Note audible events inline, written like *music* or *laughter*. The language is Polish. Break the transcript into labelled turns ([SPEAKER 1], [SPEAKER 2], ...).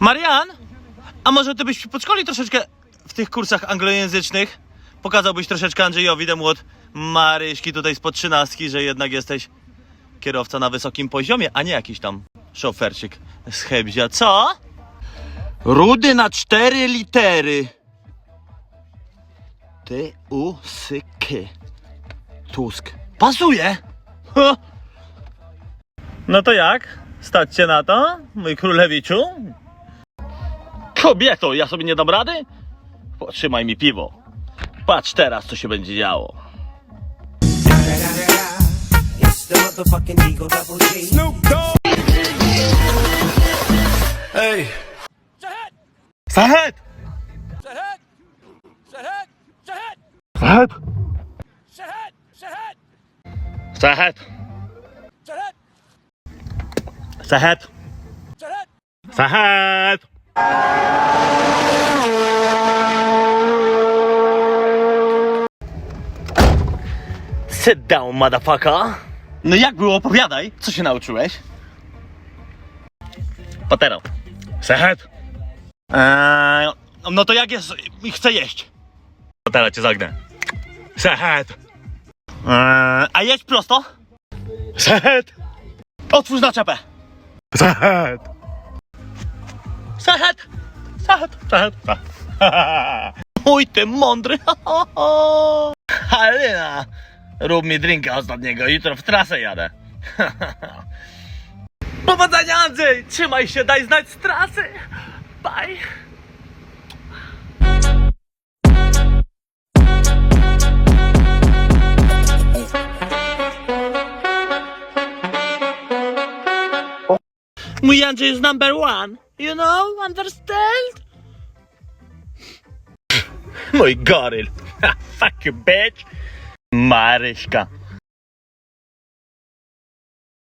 [SPEAKER 1] Marian, a może ty byś podszkolił troszeczkę w tych kursach anglojęzycznych? Pokazałbyś troszeczkę Andrzejowi Demłot Maryśki tutaj spod trzynastki, że jednak jesteś kierowca na wysokim poziomie, a nie jakiś tam szoferczyk z Hebzia. Co? Rudy na cztery litery. T, U, S, K. Tusk. Pasuje. Ha. No to jak? Stać cię na to, mój królewiczu? Kobieto, ja sobie nie dam rady? Potrzymaj mi piwo. Patrz teraz, co się będzie działo.
[SPEAKER 2] Eagle Double G.
[SPEAKER 1] Sahet! Sahet! Sahet! Sahet! Sahet! Sit down, motherfucker! No jak było? Opowiadaj, co się nauczyłeś? Patero. Sahet! Eee, no to jak jest i chcę jeść? To teraz cię zagnę. Sahet! Eee, a jedź prosto? Sahet! Otwórz naczepę! Sahet! Sahet! Sahet! Sahet! *laughs* Mój ty mądry! *laughs* Halina! Rób mi drinka ostatniego, jutro w trasę jadę. *laughs* Powodzenia Andrzej! Trzymaj się, daj znać z trasy! Bye! Mój Andrzej jest number one. You know, understand? *laughs* Mój goryl. *laughs* Fuck you, bitch. Maryśka.